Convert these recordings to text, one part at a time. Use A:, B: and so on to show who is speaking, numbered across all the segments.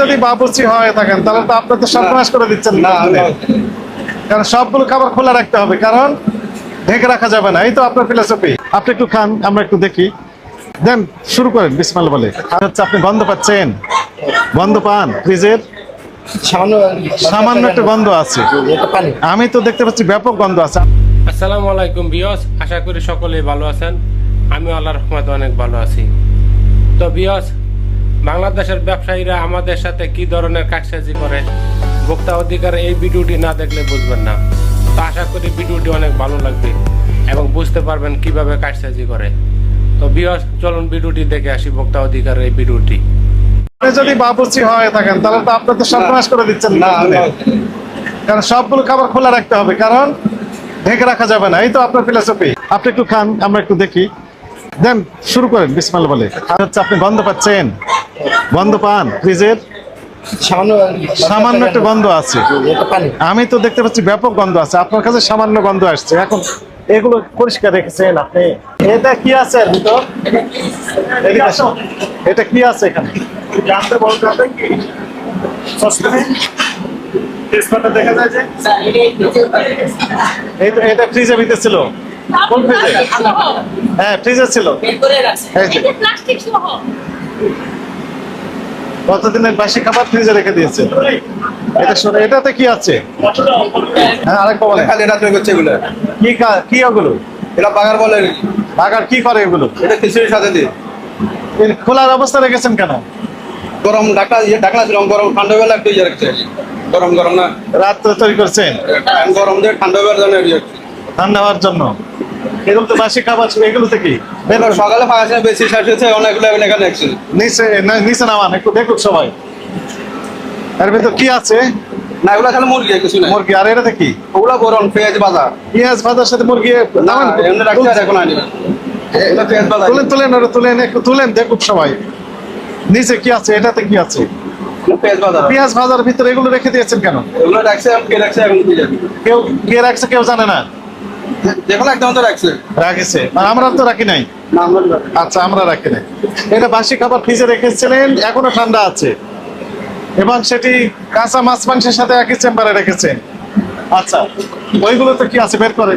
A: যদি বাবুর্চি হয়ে থাকেন তাহলে তো আপনি তো সর্বনাশ করে দিচ্ছেন
B: না।
A: কারণ সবগুলো খাবার খোলা রাখতে হবে কারণ ঢেকে রাখা যাবে না। এই তো আপনার ফিলোসফি আপনি একটু খান আমরা একটু দেখি। দেন শুরু করেন বিসমাল বলে। হচ্ছে আপনি গন্ধ পাচ্ছেন? গন্ধ পান? ফ্রিজের?
B: সামান্য
A: সামান্য একটা গন্ধ আছে। আমি তো দেখতে পাচ্ছি ব্যাপক গন্ধ আছে।
C: আসসালামু আলাইকুম বিয়স আশা করি সকলেই ভালো আছেন। আমি আল্লাহ রহমতে অনেক ভালো আছি। তো বিয়স বাংলাদেশের ব্যবসায়ীরা আমাদের সাথে কি ধরনের কাজসাজি করে? ভোক্তা অধিকার এই ভিডিওটি না দেখলে বুঝবেন না। তো আশা করি ভিডিওটি অনেক ভালো লাগবে এবং বুঝতে পারবেন কীভাবে কাজসাজি করে। তো বিয়স চলুন ভিডিওটি দেখে আসি ভোক্তা অধিকারের এই ভিডিওটি।
A: আপনি যদি বাবুর্চি হয়ে থাকেন তাহলে তো আপনি তো সর্বনাশ করে দিচ্ছেন
B: না।
A: না কারণ সবগুলো খাবার খোলা রাখতে হবে কারণ ঢেকে রাখা যাবে না। এই তো আপনার ফিলোসফি আপনি একটু খান আমরা একটু দেখি। দেন শুরু করেন। বিসমাল বলে। আর হচ্ছে আপনি গন্ধ পাচ্ছেন। গন্ধ পান ফ্রিজের?
B: সামান্য
A: সামান্য একটা গন্ধ আছে। আমি তো দেখতে পাচ্ছি ব্যাপক গন্ধ আছে। আপনার কাছে সামান্য গন্ধ আসছে। এখন এগুলো পরিষ্কার রেখেছেন আপনি। এটা কি আছে এর ভিতর? এটা কি আছে এখানে? জানতে বলতে হবে কি? সসপ্যানে তেজপাতা দেখা যায় যে? এই তো এটা ফ্রিজের ভিতরে ছিল। কোন ফ্রিজে? হ্যাঁ ফ্রিজে ছিল।
D: প্লাস্টিক সহ।
A: কতদিনের বাসি খাবার ফ্রিজে রেখে দিয়েছে। এটা শোনো এটাতে কি আছে? হ্যাঁ আরেকটা বলে
B: খালি এটা তৈরি করছে এগুলো।
A: কি কি ওগুলো?
B: এটা বাগার বলে।
A: বাগার কি করে এগুলো?
B: এটা খিচুড়ির সাথে দিয়ে।
A: খোলার অবস্থা রেখেছেন কেন?
B: গরম ঢাকনা ইয়ে ঢাকনা ছিল গরম ঠান্ডা বেলা একটু ইয়ে রাখছে। গরম গরম না।
A: রাত্রে তৈরি করছেন?
B: গরম দিয়ে ঠান্ডা বেলার জন্য ইয়ে
A: ঠান্ডা হওয়ার জন্য? এগুলো তো বাসি খাবার ছিল, এগুলো থেকে।
B: সকালে ফাঁকা বেশি শেষ হয়েছে অনেকগুলো এখানে
A: নিচে নিচে নামান একটু দেখুক সবাই। এর ভিতর কি আছে?
B: না এগুলো খালি মুরগি কিছু না
A: মুরগি আর এটাতে কি?
B: ওগুলো গরম পেঁয়াজ
A: ভাজার সাথে মুরগি
B: না এমনি রাখছে আর এখন আনি এগুলো পেঁয়াজ বাজা।
A: তুলেন তুলেন ওটা তুলেন একটু তুলেন দেখুক সবাই। নিচে কি আছে? এটাতে কি আছে?
B: পেঁয়াজ
A: পেঁয়াজ ভাজার ভিতরে এগুলো রেখে দিয়েছেন কেন?
B: এগুলো রাখছে কে রাখছে এখন
A: কেউ কে রাখছে কেউ জানে না।
B: যেগুলো একদম তো রাখছে।
A: রাখেছে। আর আমরা তো রাখি নাই। আচ্ছা আমরা রাখি নাই। এটা বাসি খাবার ফ্রিজে রেখেছিলেন এখনও ঠান্ডা আছে। এবং সেটি কাঁচা মাছ মাংসের সাথে একই চেম্বারে রেখেছেন। আচ্ছা ওইগুলো তো কি আছে? বের করে।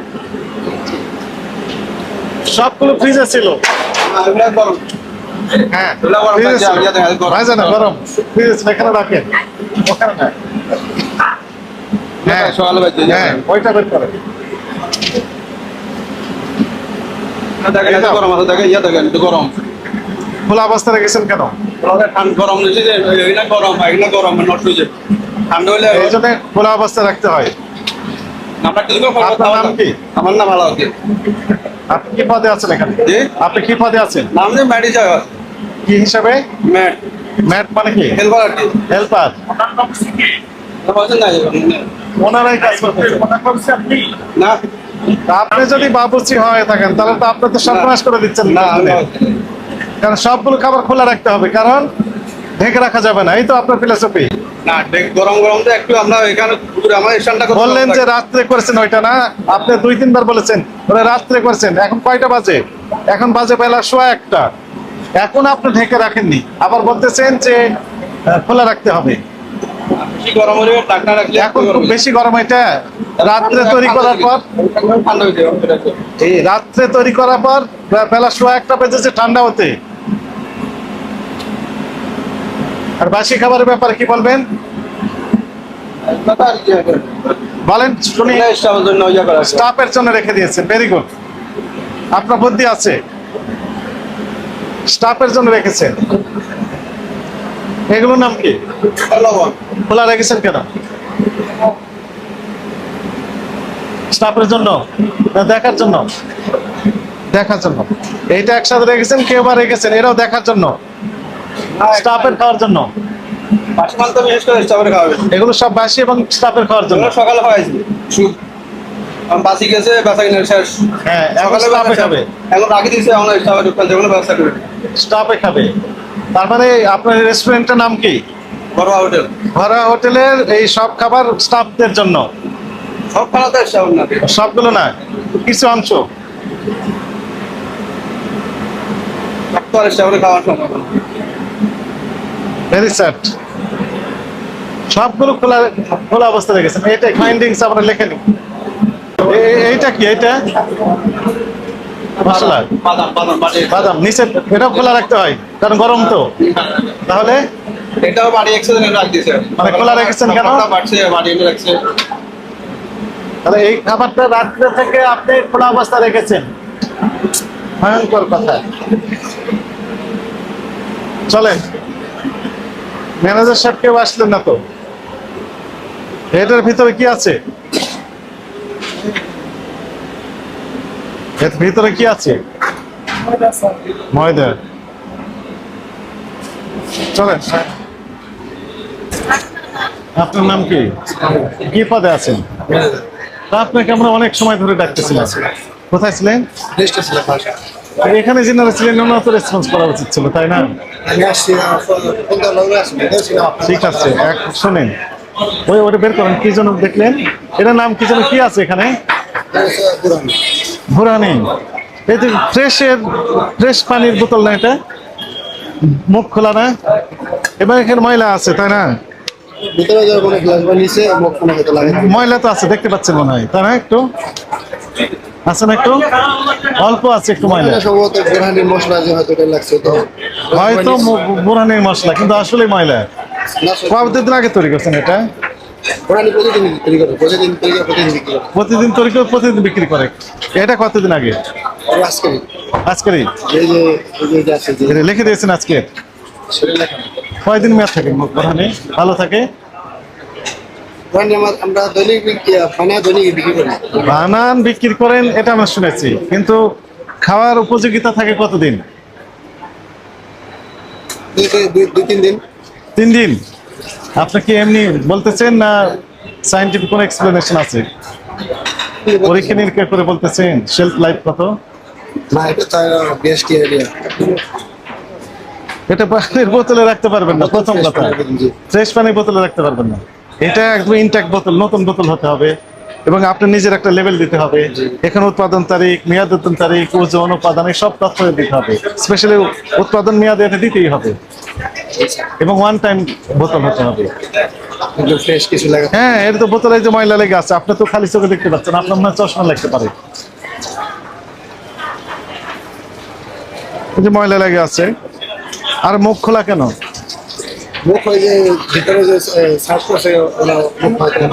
A: সবগুলো ফ্রিজে ছিল। হ্যাঁ
B: গরম
A: ফ্রিজে এখানে রাখেন। ওখানে না হ্যাঁ
B: সকালে
A: হ্যাঁ ওইটা বের করে।
B: এত গরম আছে ইয়ে দেখেন একটু গরম।
A: খোলা অবস্থা রেখেছেন কেন?
B: ঠান্ডা গরম গরম এগুলো গরম নষ্ট হয়েছে। ঠান্ডা হলে
A: এই জন্য খোলা অবস্থা রাখতে হয়। আপনার নাম কি?
B: আমার নাম
A: আপনি কি পদে আছেন এখানে? আপনি কি পদে আছেন?
B: নাম যে ম্যাডি
A: কি হিসাবে?
B: ম্যাট।
A: ম্যাট মানে কি?
B: হেলপার। কি?
A: হেল্পার ওনারাই কাজ করতেছেন।
B: না।
A: আপনি যদি বাবুর্চি হয়ে থাকেন তাহলে তো আপনি তো সর্বনাশ করে দিচ্ছেন
B: না
A: কারণ সবগুলো খাবার খোলা রাখতে হবে কারণ ঢেকে রাখা যাবে না। এই তো আপনার ফিলোসফি
B: না গরম গরম তো একটু আমরা এখানে পুরো আমার স্ট্যান্ডটা
A: বললেন যে রাত্রে করেছেন ওইটা না আপনি দুই তিনবার বলেছেন ওরা রাত্রে করেছেন। এখন কয়টা বাজে? এখন বাজে বেলা সোয়া একটা। এখন আপনি ঢেকে রাখেননি। আবার বলতেছেন যে খোলা রাখতে হবে। এখন খুব বেশি গরম এটা রাত্রে তৈরি করার পর রাত্রে তৈরি করার পর বেলা একটা বেজেছে ঠান্ডা হতে। আর বাসি খাবারের ব্যাপারে কি বলবেন? বলেন শুনি।
B: স্টাফের জন্য
A: স্টাফের রেখে দিয়েছেন ভেরি গুড আপনার বুদ্ধি আছে। স্টাফের জন্য রেখেছেন এগুলোর নাম কি? খোলা রেখেছেন কেন? স্টাফের জন্য না দেখার জন্য? দেখার জন্য। এইটা একসাথে রেখেছেন কেউ বা রেখেছেন এরাও দেখার জন্য? স্টাফের খাওয়ার জন্য? এগুলো সব বাসি এবং স্টাফের খাওয়ার জন্য?
B: সকালে খাওয়াইছি বাসি গেছে বেচা কিনে শেষ।
A: হ্যাঁ এখন স্টাফে খাবে।
B: এখন রাখি দিয়েছে এখন যেগুলো ব্যবসা করবে।
A: স্টাফে খাবে। তার মানে আপনার রেস্টুরেন্টের নাম কি?
B: বড় হোটেল।
A: ঘরোয়া হোটেলের এই সব খাবার স্টাফদের জন্য?
B: সব না।
A: সবগুলো না? কিছু অংশ? ভেরি স্যাড সবগুলো খোলা খোলা অবস্থা রেখেছেন। এটা ফাইন্ডিংস আমরা লেখেনি এইটা কি? এইটা? মশলা
B: বাদাম
A: নিচে এটাও খোলা রাখতে হয় কারণ গরম তো। তাহলে?
B: এটাও বাড়ি একসাথে
A: মানে খোলা রেখেছেন কেন?
B: বাড়ছে বাড়ি রাখছে।
A: তাহলে এই খাবারটা রাত্রে থেকে আপনি খোলা অবস্থা রেখেছেন। ভয়ঙ্কর কথা। চলেন। ম্যানেজার সাহেব কেউ আসলেন না তো। এটার ভিতরে কি আছে? এর ভিতরে কি আছে? ময়দা চলেন। আপনার নাম কি? কি পদে আছেন? তা আপনাকে আমরা অনেক সময় ধরে ডাকতেছিলাম। কোথায় ছিলেন? এখানে যিনারা ছিলেন ওনারা তো রেসপন্স করা উচিত ছিল তাই না? ঠিক আছে এক শোনেন। ওই ওটা বের করেন কি জন্য দেখলেন? এটার নাম কি যেন কি আছে এখানে? ভুরানি এই যে ফ্রেশের ফ্রেশ পানির বোতল না এটা? মুখ খোলা না? এবার এখানে ময়লা আছে তাই না? ময়লা তো আছে দেখতে পাচ্ছেন মনে হয় তাই না একটু? আছে না একটু? অল্প আছে একটু ময়লা।
D: সম্ভবত বোরহানির মশলা যে হয়তো এটা লাগছে তো
A: হয়তো মশলা কিন্তু আসলে ময়লা। কতদিন আগে তৈরি করছেন এটা?
D: প্রতিদিন তৈরি করে প্রতিদিন তৈরি প্রতিদিন বিক্রি করে।
A: প্রতিদিন বিক্রি করে। এটা কতদিন আগে?
D: আজকে।
A: আজকেরই?
D: এই যে এই যে- যে আছে যে
A: লিখে দিয়েছেন আজকে? কয়দিন মেয়াদ থাকে? বোরানি ভালো থাকে?
D: আমরা দৈনিক বিক্রি দৈনিক বিক্রি করি।
A: বানান বিক্রি করেন এটা আমরা শুনেছি। কিন্তু খাওয়ার উপযোগিতা থাকে কতদিন?
D: দুই তিন দিন।
A: তিন দিন? আপনি কি এমনি বলতেছেন না সাইন্টিফিক কোনো এক্সপ্লেনেশন আছে? পরীক্ষা নিরীক্ষা করে বলতেছেন শেলফ লাইফ কত?
D: না এটা তো বিএসটি এরিয়া
A: এটা পানির বোতলে রাখতে পারবেন না প্রথম কথা। ফ্রেশ পানির বোতলে রাখতে পারবেন না। এটা একদম ইনট্যাক্ট বোতল নতুন বোতল হতে হবে। এবং আপনি নিজের একটা লেভেল দিতে হবে। এখানে উৎপাদন তারিখ মেয়াদ উত্তন তারিখ ওজন উপাদান এই সব তথ্য দিতে হবে। স্পেশালি উৎপাদন মেয়াদ এটা দিতেই হবে। এবং ওয়ান টাইম বোতল হতে হবে। হ্যাঁ এটা তো বোতলে যে ময়লা লেগে আছে আপনি তো খালি চোখে দেখতে পাচ্ছেন আপনার মনে চশমা লাগতে পারে। যে ময়লা লেগে আছে আর মুখ খোলা কেন?
D: মুখ ওই যে ভিতরে যে সার্চ করছে ওরা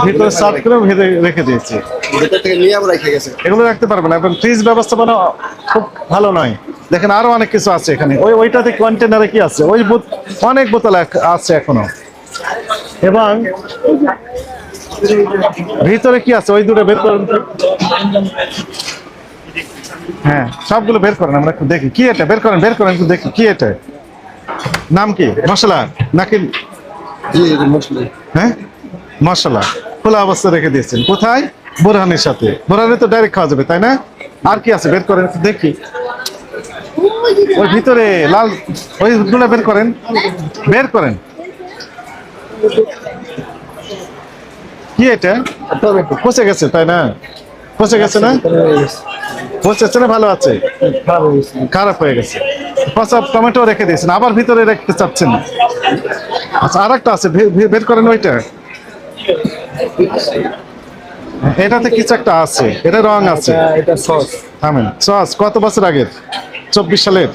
A: ভিতরে সাফ করে ভেতরে রেখে দিয়েছে।
D: ভিতর থেকে নিয়ে আবার রেখে গেছে।
A: এগুলো রাখতে পারবে না এবং ফ্রিজ ব্যবস্থাপনা খুব ভালো নয়। দেখেন আরও অনেক কিছু আছে এখানে। ওই ওইটাতে কন্টেনারে কি আছে? ওই অনেক বোতল আছে এখনও। এবং ভিতরে কি আছে? ওই দুটো বের করেন হ্যাঁ সবগুলো বের করেন আমরা একটু দেখি। কি এটা? বের করেন বের করেন একটু দেখি। কি এটা? নাম কি? মশলা নাকি হ্যাঁ? মশলা খোলা অবস্থা রেখে দিয়েছেন। কোথায়? বোরহানের সাথে। বোরহানে তো ডাইরেক্ট খাওয়া যাবে তাই না? আর কি আছে? বের করেন দেখি। ওই ভিতরে লাল ওই বের করেন। বের করেন। কি এটা? পচে গেছে তাই না? পচে গেছে না? পচেছে না ভালো আছে?
D: খারাপ হয়ে গেছে।
A: পচা টমেটো রেখে দিয়েছেন আবার ভিতরে রাখতে চাচ্ছেন। আচ্ছা আর একটা আছে বের করেন ওইটা। এটাতে কিছু একটা আছে এটা রং আছে।
D: এটা- এটা সস।
A: থামেন সস কত বছর আগের? চব্বিশ সালের?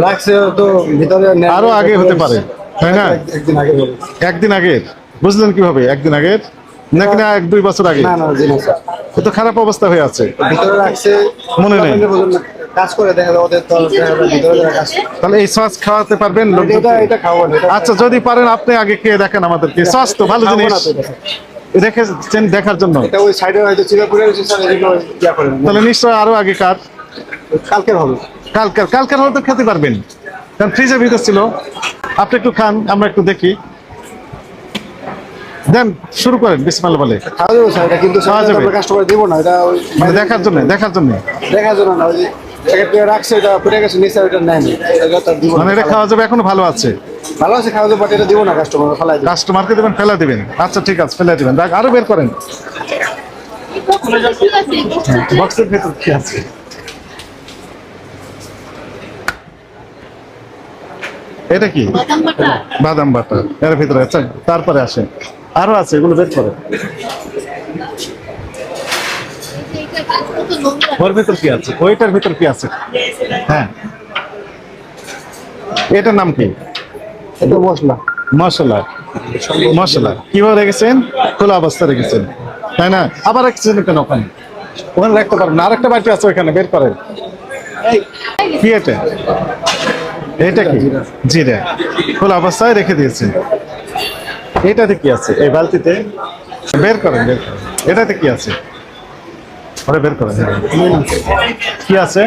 D: রাখছে তো ভিতরে
A: আরও আগে হতে পারে তাই না?
D: একদিন আগে
A: একদিন আগের বুঝলেন কীভাবে? একদিন আগের? নাকি না এক দুই বছর আগে?
D: না
A: তো খারাপ অবস্থা হয়ে আছে।
D: ভিতরে রাখছে।
A: মনে নেই।
D: কাজ করে দেখা যায় ওদের তো ভিতরে কাজ
A: তাহলে এই সস খাওয়াতে পারবেন
D: এটা এটা খাব
A: আচ্ছা যদি পারেন আপনি আগে খেয়ে দেখেন আমাদেরকে সস তো ভালো জিনিস। রেখেছেন দেখার জন্য?
D: এটা ওই সাইডে হয়তো
A: তাহলে নিশ্চয় আরও আগে কার?
D: কালকের হবে।
A: কালকার কালকার হয়তো খেতে পারবেন। কারণ ফ্রিজের ভিতর ছিল। আপনি একটু খান আমরা একটু দেখি। দেন শুরু করেন বিসমাল্লা বলে।
D: কিন্তু
A: খাওয়া যাবে।
D: কাস্টমার দিব না এটা ওই
A: মানে দেখার জন্য দেখার জন্য।
D: দেখার জন্য না রাখছে এটা গেছে নিচে।
A: মানে এটা খাওয়া যাবে এখনও ভালো আছে?
D: ভালো আছে খাওয়া যাবে বাট এটা দিব না কাস্টমার ফালাই
A: কাস্টমারকে দেবেন ফেলা দিবেন। আচ্ছা ঠিক আছে ফেলে দিবেন। আরও বের করেন। বক্সের ভেতর কি আছে? এটা কি?
E: বাদাম বাটা
A: বাদাম বাটা এর ভিতরে আচ্ছা তারপরে আসে আরও আছে এগুলো বের করে
E: এইটা কত নোংরা
A: ওর ভিতর কি আছে? ওইটার ভিতর কি আছে? হ্যাঁ। এটার নাম কি?
D: এটা মশলা।
A: মশলা। মশলা। কীভাবে রেখেছেন? খোলা অবস্থা রেখেছেন। তাই না? আবার রেখেছেন কেন ওখানে? ওখানে রাখতে পারেন না। আরেকটা বাটি আছে ওখানে বের করেন। কি এটা? এটা কি? জিরা। খোলা অবস্থায় রেখে দিয়েছেন। এটাতে কি আছে? এই বালতিতে? বের করেন বের করেন। এটাতে কি আছে? ওটা বের করেন। কি আছে?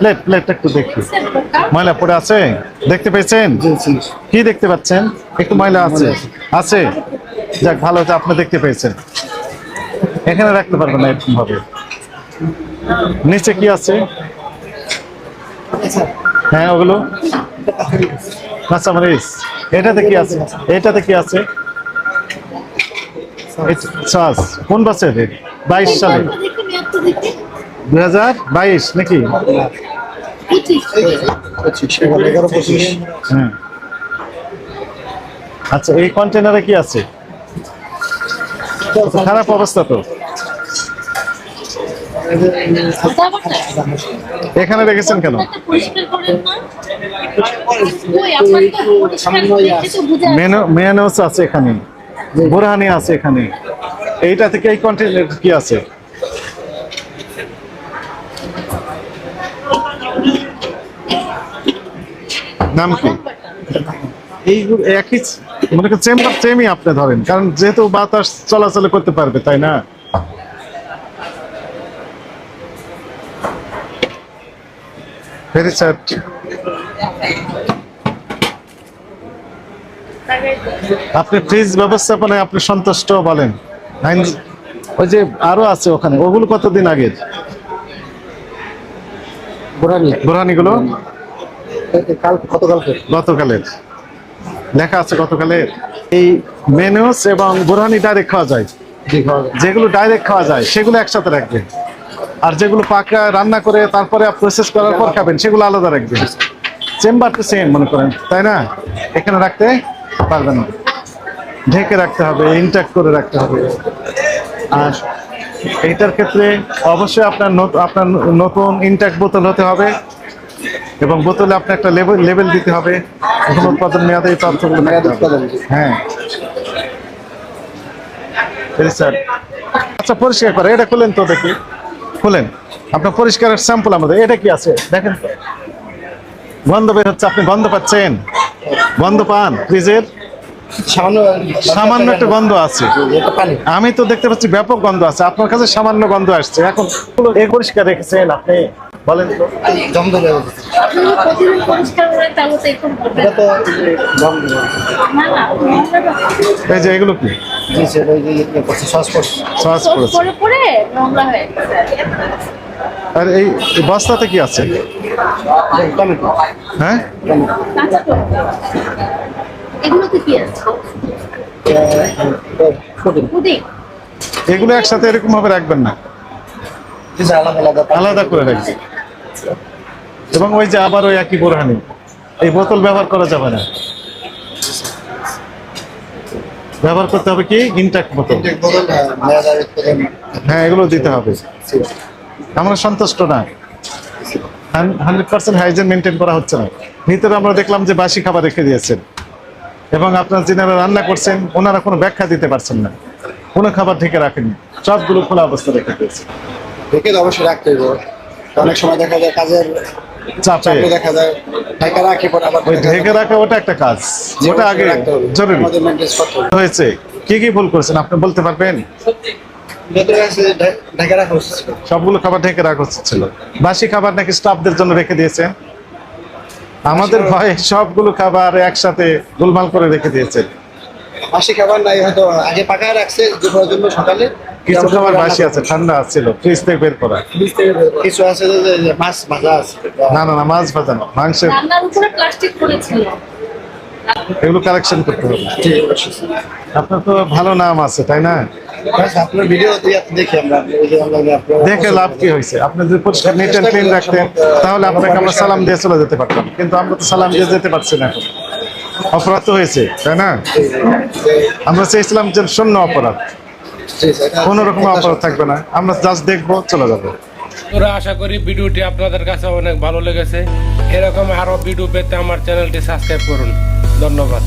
A: প্লেট প্লেট একটু ময়লা আছে? দেখতে পেয়েছেন? কি দেখতে পাচ্ছেন? একটু ময়লা আছে। আছে? যাক, ভালো দেখতে পেয়েছেন। এখানে রাখতে পারবেন না এরকম ভাবে নিচে কি আছে? হ্যাঁ ওগুলো? এটাতে কি আছে? এটাতে কি আছে? সস। কোন বছর বাইশ সালে দুই হাজার বাইশ নাকি? হ্যাঁ। আচ্ছা এই কন্টেনারে কি আছে? তো খারাপ অবস্থা তো। এখানে রেখেছেন কেন?
E: একটা পরিষ্কার করেন না? ওই আপনারটা পরিষ্কার দেখে তো বোঝা যাচ্ছে।
A: মেনু আছে এখানে। বুরহানি আছে এখানে। এইটা থেকে এই কন্টেনার কি আছে? নাম কি? এইগুলো একই মনে করেন চেম্বার সেমই আপনি ধরেন, কারণ যেহেতু বাতাস চলাচল করতে পারবে, তাই না? ভেরি স্যাড আপনি ফ্রিজ ব্যবস্থাপনায় আপনি সন্তুষ্ট বলেন। ওই যে আরও আছে ওখানে। ওগুলো কতদিন আগের বুরহানিগুলো গতকালের। লেখা আছে গতকালের। এই মেনুস এবং বুরহানি ডাইরেক্ট খাওয়া যায়। যেগুলো ডাইরেক্ট খাওয়া যায় সেগুলো একসাথে রাখবেন। আর যেগুলো পাকা রান্না করে তারপরে প্রসেস করার পর খাবেন সেগুলো আলাদা রাখবেন। চেম্বার তো সেম মনে করেন তাই না? এখানে রাখতে? পারবেন না। ঢেকে রাখতে হবে ইনট্যাক্ট করে রাখতে হবে। আর এইটার ক্ষেত্রে অবশ্যই আপনার আপনার নতুন ইনট্যাক্ট বোতল হতে হবে এবং বোতলে আপনি একটা লেবেল লেবেল দিতে হবে। প্রথম উৎপাদন মেয়াদে এই তথ্যগুলো। হ্যাঁ। sad. আচ্ছা পরিষ্কার করে এটা খুলেন তো দেখি। খুলেন। আপনার পরিষ্কারের স্যাম্পল আমাদের এটা কি আছে? দেখেন তো। গন্ধ বের হচ্ছে আপনি গন্ধ পাচ্ছেন। গন্ধ পান ফ্রিজের?
D: সামান্য
A: একটা গন্ধ আছে। আমি তো দেখতে পাচ্ছি ব্যাপক গন্ধ আছে। আপনার কাছে সামান্য গন্ধ আসছে। এখন এ পরিষ্কার রেখেছেন আপনি। বলেন তো। এই যে এগুলো কি?
E: পরে পরে নোংরা হয়ে
A: আর এই বস্তাতে কি আছে? হ্যাঁ? এগুলো একসাথে এরকম ভাবে রাখবেন না?
D: আলাদা আলাদা
A: আলাদা করে রাখবেন। এবং ওই যে আবার ওই একই বোরহানি। এই বোতল ব্যবহার করা যাবে না। ব্যবহার করতে হবে কি? ইনট্যাক্ট বোতল।
D: ইনটেক বোতল, হ্যাঁ।
A: হ্যাঁ এগুলো দিতে হবে। আমরা সন্তুষ্ট না। হান্ড্রেড পার্সেন্ট হাইজেন মেনটেন করা হচ্ছে না। ভিতরে আমরা দেখলাম যে বাসি খাবার রেখে দিয়েছেন। এবং আপনার যিনারা রান্না করছেন ওনারা কোনো ব্যাখ্যা দিতে পারছেন না। কোনো খাবার ঢেকে রাখেনি সবগুলো খোলা অবস্থা রেখে দিয়েছে
D: ঢেকে অবশ্যই রাখতে হবে অনেক সময় দেখা যায় কাজের
A: চাপে।
D: দেখা যায় ঢাকা রাখি
A: ওই ঢেকে রাখা ওটা একটা কাজ। ওটা আগে জরুরি। হয়েছে। কি কি ভুল করেছেন? আপনি বলতে পারবেন? সবগুলো খাবার ঢেকে রাখা উচিত ছিল। বাসি খাবার নাকি স্টাফদের জন্য রেখে দিয়েছেন আমাদের ভয়ে সবগুলো খাবার একসাথে গোলমাল করে রেখে দিয়েছে।
D: বাসি খাবার নাই হয়তো আগে পাকায় রাখছে দুপুরের জন্য সকালে।
A: কিছু খাবার বাসি আছে ঠান্ডা ছিল ফ্রিজ থেকে বের করা।
D: কিছু আছে যে- যে- যে মাছ ভাজা আছে।
A: না না না মাছ ভাজানো মাংসের
E: প্লাস্টিক করেছিল
A: এগুলো কালেকশন করতে হবে। আপনার তো ভালো নাম আছে তাই না?
D: আপনার ভিডিও আমরা
A: দেখে লাভ কি হয়েছে? আপনি যদি পরিষ্কার নিট অ্যান্ড ক্লিন রাখতেন তাহলে আপনাকে আমরা সালাম দিয়ে চলে যেতে পারতাম। কিন্তু আমরা তো সালাম দিয়ে যেতে পারছি না এখন। অপরাধ তো হয়েছে তাই না? আমরা চেয়েছিলাম যে শূন্য অপরাধ। কোনো রকম অপরাধ থাকবে না। আমরা জাস্ট দেখব চলে যাব।
C: তোরা আশা করি ভিডিওটি আপনাদের কাছে অনেক ভালো লেগেছে। এরকম আরও ভিডিও পেতে আমার চ্যানেলটি সাবস্ক্রাইব করুন। ধন্যবাদ।